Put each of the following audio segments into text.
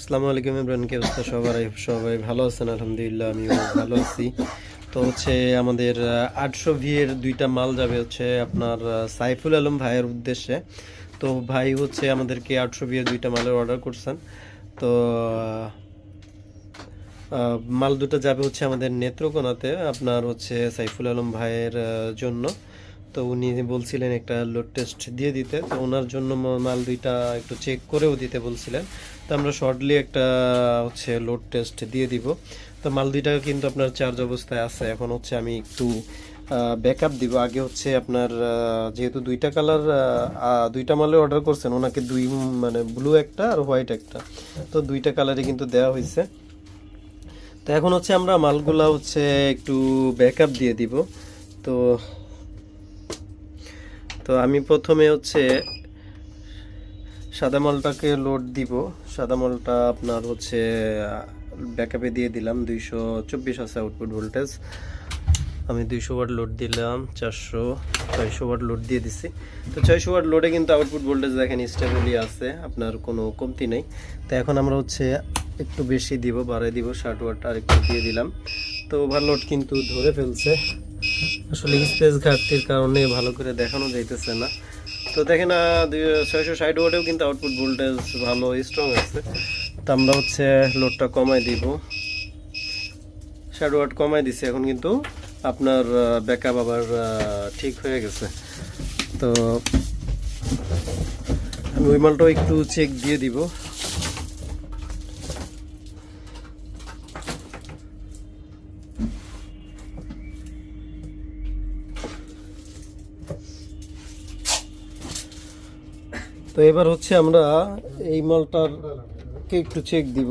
আসসালামু আলাইকুম ইমরান, কি অবস্থা সবাই সবাই ভালো আছেন, আলহামদুলিল্লাহ, আমিও ভালো আছি। তো হচ্ছে আমাদের আটশো ভি এর দুইটা মাল যাবে হচ্ছে আপনার সাইফুল আলম ভাইয়ের উদ্দেশ্যে। তো ভাই হচ্ছে আমাদেরকে আটশো ভি এর দুইটা মালের অর্ডার করছেন। তো মাল দুটো যাবে হচ্ছে আমাদের নেত্রকোনাতে, আপনার হচ্ছে সাইফুল আলম ভাইয়ের জন্য। তো উনি বলছিলেন একটা লোড টেস্ট দিয়ে দিতে। তো ওনার জন্য মাল দুইটা একটু চেক করেও দিতে বলছিলেন। তো আমরা শর্টলি একটা, হচ্ছে লোড টেস্ট দিয়ে দিব। তো মাল দুইটা কিন্তু আপনার চার্জ অবস্থায় আছে। এখন হচ্ছে আমি একটু ব্যাকআপ দিব। আগে হচ্ছে আপনার যেহেতু দুইটা কালার দুইটা মালে অর্ডার করছেন, ওনাকে দুই মানে ব্লু একটা আর হোয়াইট একটা। তো দুইটা কালারই কিন্তু দেওয়া হয়েছে তো এখন হচ্ছে আমরা মালগুলা হচ্ছে একটু ব্যাকআপ দিয়ে দিব। তো তো আমি প্রথমে হচ্ছে সাদা মালটাকে লোড দিব। সাদা মালটা আপনার হচ্ছে ব্যাকআপে দিয়ে দিলাম। দুইশো চব্বিশ আছে আউটপুট ভোল্টেজ আমি দুইশো ওয়াট লোড দিলাম, চারশো, ছয়শো ওয়াট লোড দিয়ে দিছি। তো ছয়শো ওয়াট লোডে কিন্তু আউটপুট ভোল্টেজ দেখেন স্টেবলই আছে, আপনার কোনো কমতি নেই। তো এখন আমরা হচ্ছে একটু বেশি দিব বাড়াই দিব, ষাট ওয়াট আর একটু দিয়ে দিলাম। তো ওভারলোড কিন্তু ধরে ফেলছে। আসলে স্পেস ঘাটতির কারণে ভালো করে দেখানো যাইতেছে না। তো দেখেন ছয়শো ষাট ওয়াটেও কিন্তু আউটপুট ভোল্টেজ ভালো স্ট্রং আছে। তো আমরা হচ্ছে লোডটা কমাই দিব। ষাট ওয়াট কমাই দিছি, এখন কিন্তু আপনার ব্যাকআপ আবার ঠিক হয়ে গেছে। তো আমি ওই মালটাও একটু চেক দিয়ে দিব। তো এবার হচ্ছে আমরা এই মালটার কে একটু চেক দিব।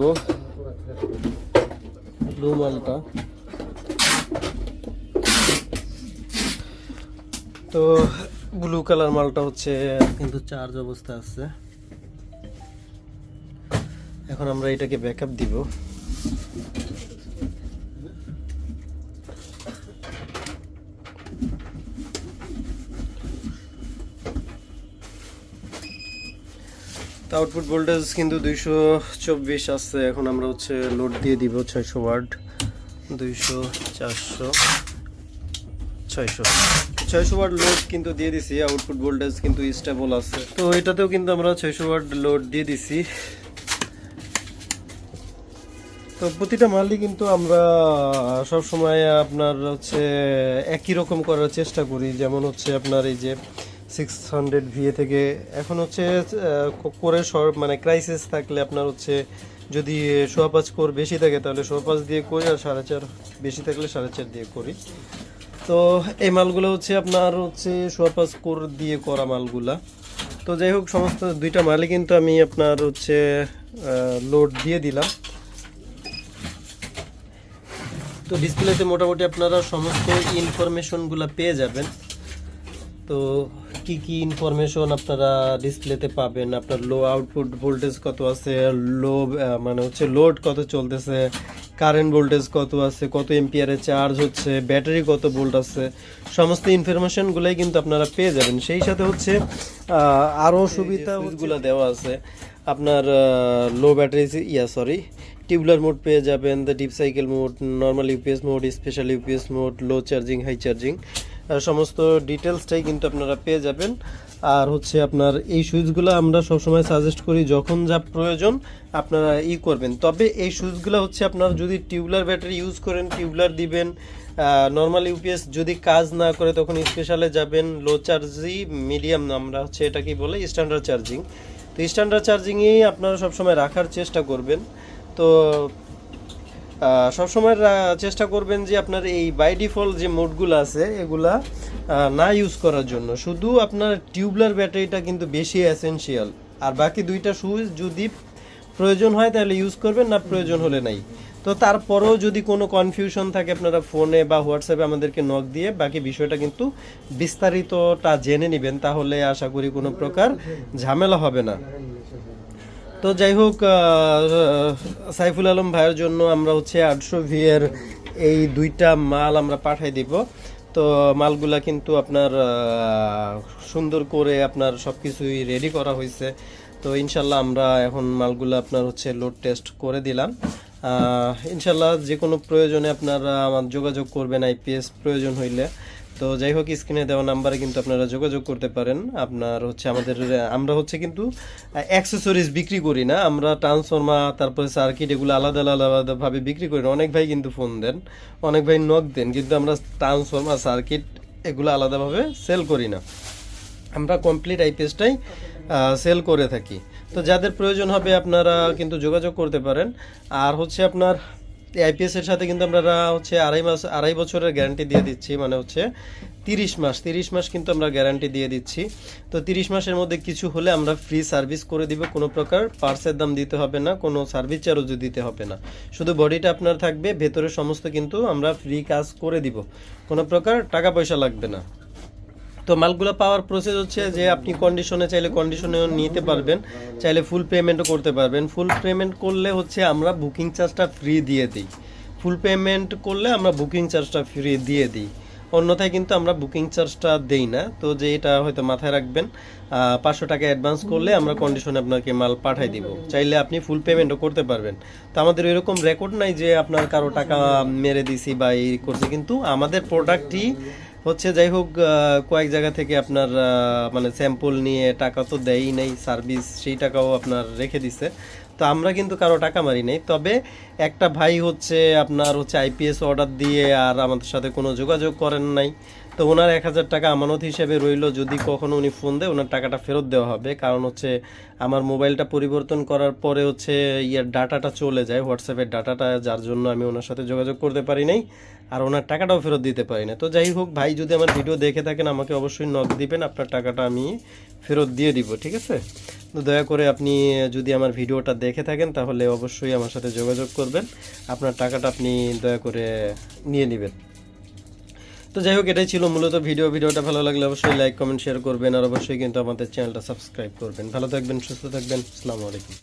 ব্লু মালটা। তো ব্লু কালার মালটা হচ্ছে কিন্তু চার্জ অবস্থা আছে। এখন আমরা এটাকে ব্যাকআপ দিব। আউটপুট ভোল্টেজ কিন্তু দুইশো চব্বিশ আসছে এখন আমরা হচ্ছে লোড দিয়ে দিব ছয়শো ওয়াট। দুইশো চারশো, ছয়শো। ছয়শো ওয়াট লোড কিন্তু দিয়ে দিছি। আউটপুট ভোল্টেজ কিন্তু স্টেবল আছে। তো এটাতেও কিন্তু আমরা ছয়শো ওয়াট লোড দিয়ে দিছি। তো প্রতিটা মালই কিন্তু আমরা সব সময় আপনার হচ্ছে একই রকম করার চেষ্টা করি। যেমন হচ্ছে আপনার এই যে সিক্স হান্ড্রেড ভিএ থেকে। এখন হচ্ছে আহ, ক- করে সব মানে ক্রাইসিস থাকলে আপনার হচ্ছে যদি সোয়া পাঁচ কোর বেশি থাকে তাহলে সোয়া পাঁচ দিয়ে করি আর সাড়ে চার বেশি থাকলে সাড়ে চার দিয়ে করি। তো এই মালগুলো হচ্ছে আপনার হচ্ছে সোয়া পাঁচ কোর দিয়ে করা মালগুলা। তো যাই হোক সমস্ত দুইটা মালই কিন্তু আমি আপনার হচ্ছে লোড দিয়ে দিলাম। তো ডিসপ্লেতে মোটামুটি আপনারা সমস্ত ইনফরমেশনগুলো পেয়ে যাবেন। তো কি কি ইনফরমেশন আপনারা ডিসপ্লেতে পাবেন? আপনার লো আউটপুট ভোল্টেজ কত আছে? লো মানে হচ্ছে লোড কত চলতেছে? কারেন্ট ভোল্টেজ কত আছে? কত এম্পিয়ারে চার্জ হচ্ছে? ব্যাটারি কত ভোল্ট আছে? সমস্ত ইনফরমেশনগুলোই কিন্তু আপনারা পেয়ে যাবেন। সেই সাথে হচ্ছে আরও সুবিধাগুলো দেওয়া আছে। আপনার low battery yeah sorry tubular mode পেয়ে যাবেন the deep cycle mode normal UPS mode special UPS mode low charging high charging সমস্ত ডিটেলসটাই কিন্তু আপনারা পেয়ে যাবেন। আর হচ্ছে আপনার এই সুইচগুলো আমরা সবসময় সাজেস্ট করি, যখন যা প্রয়োজন আপনারা ই করবেন। তবে এই সুইচগুলো হচ্ছে আপনার যদি টিউবলার ব্যাটারি ইউজ করেন, টিউবলার দিবেন নর্মাল ইউপিএস যদি কাজ না করে তখন স্পেশালে যাবেন লো চার্জি মিডিয়াম আমরা হচ্ছে এটা কি বলে স্ট্যান্ডার্ড চার্জিং তো স্ট্যান্ডার্ড চার্জিংয়েই আপনারা সবসময় রাখার চেষ্টা করবেন। তো সবসময় চেষ্টা করবেন যে আপনার এই বাই ডিফল্ট যে মোডগুলো আছে, এগুলা না ইউজ করার জন্য। শুধু আপনার টিউবলার ব্যাটারিটা কিন্তু বেশি এসেনশিয়াল আর বাকি দুইটা সুইচ যদি প্রয়োজন হয় তাহলে ইউজ করবেন, না প্রয়োজন হলে নাই। তো তারপরেও যদি কোনো কনফিউশন থাকে আপনারা ফোনে বা হোয়াটসঅ্যাপে আমাদেরকে নক দিয়ে, বাকি বিষয়টা কিন্তু বিস্তারিতটা জেনে নেবেন, তাহলে আশা করি কোনো প্রকার ঝামেলা হবে না। তো যাই হোক সাইফুল আলম ভাইয়ের জন্য আমরা হচ্ছে আটশো ভিএর এই দুইটা মাল আমরা পাঠাই দিব। তো মালগুলা কিন্তু আপনার সুন্দর করে আপনার সব কিছুই রেডি করা হয়েছে তো ইনশাল্লাহ আমরা এখন মালগুলো আপনার হচ্ছে লোড টেস্ট করে দিলাম। ইনশাল্লাহ যে কোনো প্রয়োজনে আপনারা আমার যোগাযোগ করবেন আইপিএস প্রয়োজন হইলে। তো যাই হোক, স্ক্রিনে দেওয়া নাম্বারে কিন্তু আপনারা যোগাযোগ করতে পারেন। আপনার হচ্ছে আমাদের, আমরা হচ্ছে কিন্তু অ্যাক্সেসরিজ বিক্রি করি না। আমরা ট্রান্সফর্মার তারপরে সার্কিট এগুলো আলাদা আলাদা আলাদাভাবে বিক্রি করি না। অনেক ভাই কিন্তু ফোন দেন, অনেক ভাই নক দেন, কিন্তু আমরা ট্রান্সফর্মার সার্কিট এগুলো আলাদাভাবে সেল করি না। আমরা কমপ্লিট আইপিএসটাই সেল করে থাকি। তো যাদের প্রয়োজন হবে আপনারা কিন্তু যোগাযোগ করতে পারেন। আর হচ্ছে আপনার আইপিএস এর সাথে কিন্তু আমরা হচ্ছে আড়াই মাস, আড়াই বছরের গ্যারান্টি দিয়ে দিচ্ছি মানে হচ্ছে তিরিশ মাস তিরিশ মাস কিন্তু আমরা গ্যারান্টি দিয়ে দিচ্ছি। তো তিরিশ মাসের মধ্যে কিছু হলে আমরা ফ্রি সার্ভিস করে দিব, কোনো প্রকার পার্সের দাম দিতে হবে না, কোনো সার্ভিস চার্জও দিতে হবে না। শুধু বডিটা আপনার থাকবে, ভেতরে সমস্ত কিন্তু আমরা ফ্রি কাজ করে দিব। কোনো প্রকার টাকা পয়সা লাগবে না। তো মালগুলো পাওয়ার প্রসেস হচ্ছে যে আপনি কন্ডিশনে চাইলে কন্ডিশনেও নিতে পারবেন, চাইলে ফুল পেমেন্টও করতে পারবেন। ফুল পেমেন্ট করলে হচ্ছে আমরা বুকিং চার্জটা ফ্রি দিয়ে দিই। ফুল পেমেন্ট করলে আমরা বুকিং চার্জটা ফ্রি দিয়ে দিই। অন্যথায় কিন্তু আমরা বুকিং চার্জটা দেই না। তো যে এটা হয়তো মাথায় রাখবেন পাঁচশো টাকা অ্যাডভান্স করলে আমরা কন্ডিশনে আপনাকে মাল পাঠাই দিব। চাইলে আপনি ফুল পেমেন্টও করতে পারবেন। তো আমাদের এরকম রেকর্ড নাই যে আপনার কারও টাকা মেরে দিছি বা এই করছি, কিন্তু আমাদের প্রোডাক্টই হচ্ছে যাই হোক কয়েক জায়গা থেকে আপনার মানে স্যাম্পল নিয়ে টাকা তো দেয়ই নেই সার্ভিস সেই টাকাও আপনার রেখে দিছে। তো আমরা কিন্তু কারও টাকা মারি নেই। তবে একটা ভাই হচ্ছে আপনার হচ্ছে আইপিএস অর্ডার দিয়ে আর আমাদের সাথে কোনো যোগাযোগ করেন নাই। তো ওনার এক হাজার টাকা আমানত হিসেবে রইল। যদি কখনো উনি ফোন দেয়, ওনার টাকাটা ফেরত দেওয়া হবে। কারণ হচ্ছে আমার মোবাইলটা পরিবর্তন করার পরে হচ্ছে ইয়ার ডাটাটা চলে যায় হোয়াটসঅ্যাপের ডাটাটা যার জন্য আমি ওনার সাথে যোগাযোগ করতে পারি নাই আর ওনার টাকাটাও ফেরত দিতে পারি না। তো যাই হোক, ভাই যদি আমার ভিডিও দেখে থাকেন, আমাকে অবশ্যই নক দিবেন। আপনার টাকাটা আমি ফেরত দিয়ে দিব, ঠিক আছে? তো দয়া করে আপনি যদি আমার ভিডিওটা দেখে থাকেন, তাহলে অবশ্যই আমার সাথে যোগাযোগ করবেন। আপনার টাকাটা আপনি দয়া করে নিয়ে নেবেন। তো যাই হোক, এটাই ছিল মূলত ভিডিও। ভিডিওটা ভালো লাগলে অবশ্যই লাইক কমেন্ট শেয়ার করবেন। আর অবশ্যই কিন্তু আমাদের চ্যানেলটা সাবস্ক্রাইব করবেন। ভালো থাকবেন, সুস্থ থাকবেন। আসসালামু আলাইকুম।